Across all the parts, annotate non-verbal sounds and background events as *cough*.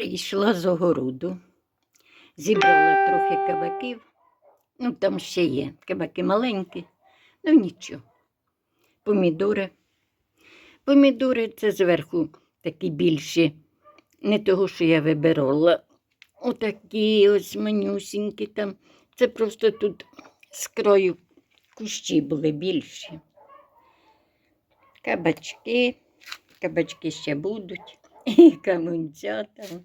Прийшла з огороду, зібрала трохи кабаків. Ну, там ще є кабаки маленькі, ну нічого. Помідори. Помідори це зверху такі більші, не того, що я вибирала. Отакі ось манюсінькі там. Це просто тут з краю кущі були більші. Кабачки, кабачки ще будуть, *laughs* і камунця там,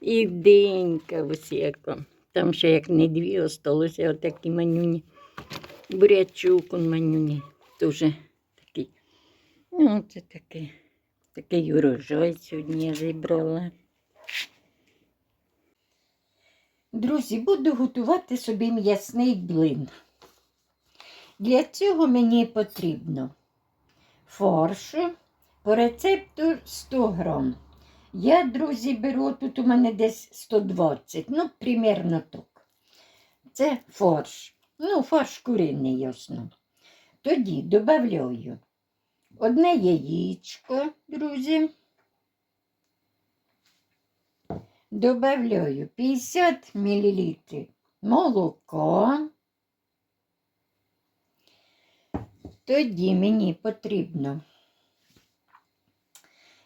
і денька ось яка. Там ще як не дві осталося, отакі манюні. Бурячок он манюні теж такий. Ну, це такий, такий урожай сьогодні я зібрала. Друзі, буду готувати собі м'ясний блин. Для цього мені потрібно фаршу по рецепту 100 грам. Я, друзі, беру, тут у мене десь 120, ну, примерно так. Це фарш. Ну, фарш куриний, ясно. Тоді додаю одне яєчко, друзі. Добавляю 50 мл молока. Тоді мені потрібно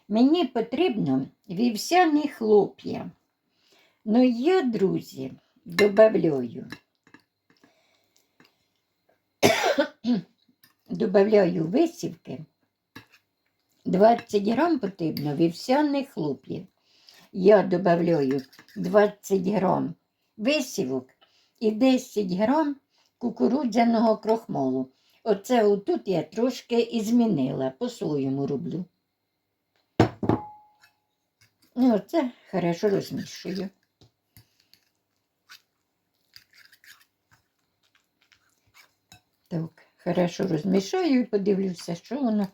Мені потрібно вівсяні хлоп'я. Ну, я, друзі, добавляю. *coughs* добавляю висівки. 20 грам потрібно вівсяних хлоп'їв. Я добавляю 20 грам висівок і 10 грам кукурудзяного крохмалу. Оце отут я трошки і змінила, по-своєму роблю. Ну, це хорошо розмішую. Так, хорошо розмішаю і подивлюся, що воно.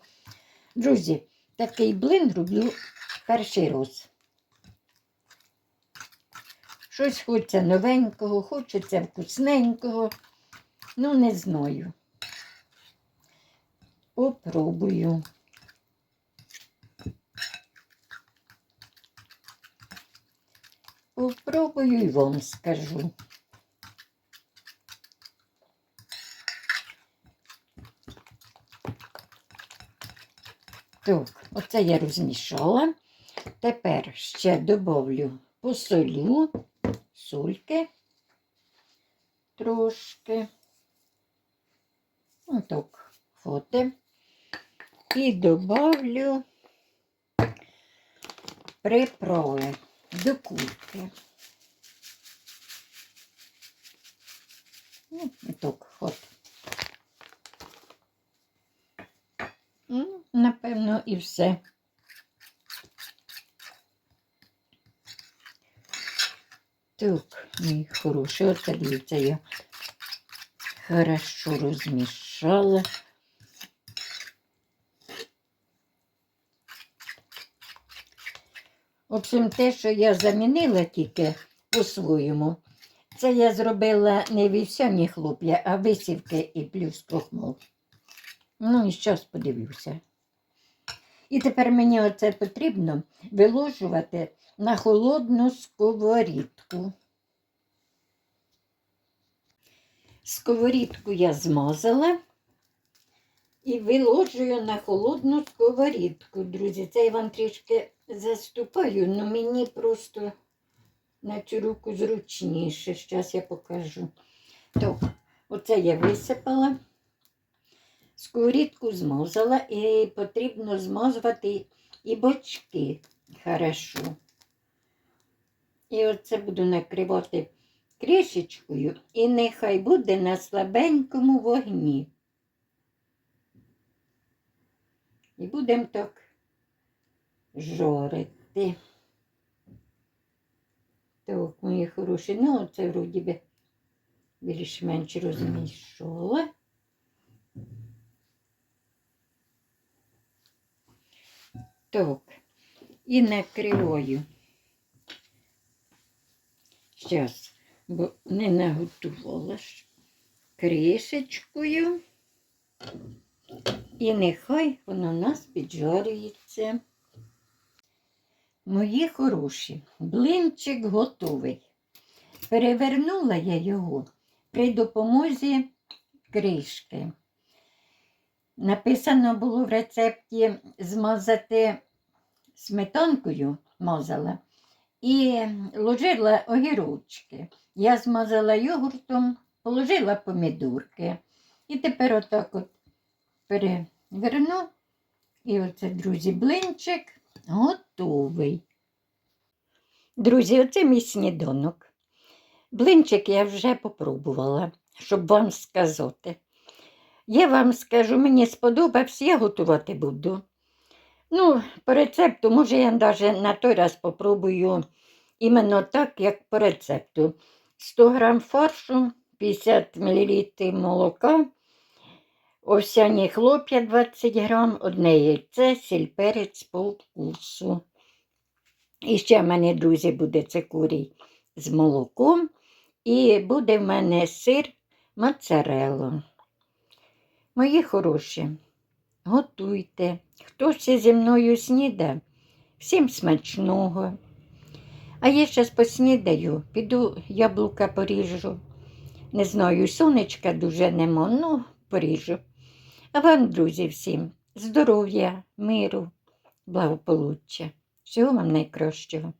Друзі, такий блин роблю перший раз. Щось хочеться новенького, хочеться вкусненького. Ну, не знаю. Попробую. Попробую і вам скажу. Так, оце я розмішала. Тепер ще додавлю посолю, сольки трошки. Отак, фото. І добавлю приправи до курки. Ну, так, от. Ну, напевно, і все. Так, мій хороший, оце я хорошо розмішала. В общем, те, що я замінила тільки по-своєму, це я зробила не вівсяні хлоп'я, а висівки і плюс крохмал. Ну і зараз подивлюся. І тепер мені оце потрібно виложувати на холодну сковорідку. Сковорідку я змазала і виложую на холодну сковорідку, друзі. Це я вам трішки заступаю, але мені просто на цю руку зручніше. Зараз я покажу. Так, оце я висипала. Сковорідку змазала і потрібно змазувати і бочки хорошо. І оце буду накривати кришечкою, і нехай буде на слабенькому вогні. І будемо так жорити. Так, мої хороші, ну це вроді би більш-менш розмішала. Так, і накриваю. Зараз, бо не наготувала ж кришечкою. І нехай воно у нас піджарюється. Мої хороші, блинчик готовий. Перевернула я його при допомозі кришки. Написано було в рецепті змазати сметанкою, мазала, і ложила огірочки. Я змазала йогуртом, положила помідорки. І тепер отак от переверну. І оце, друзі, блинчик готовий. Друзі, оце мій сніданок. Блинчик я вже попробувала, щоб вам сказати. Я вам скажу, мені сподобався, я готувати буду. Ну, по рецепту, може, я навіть на той раз попробую іменно так, як по рецепту. 100 грам фаршу, 50 мл молока, овсяні хлоп'я 20 грам, одне яйце, сіль перець по вкусу. І ще в мене, друзі, буде цикурій з молоком. І буде в мене сир моцарелло. Мої хороші, готуйте. Хто ще зі мною сніда, всім смачного. А я зараз поснідаю, піду яблука поріжу. Не знаю, сонечка дуже нема, ну поріжу. А вам, друзі, всім здоров'я, миру, благополуччя. Всього вам найкращого.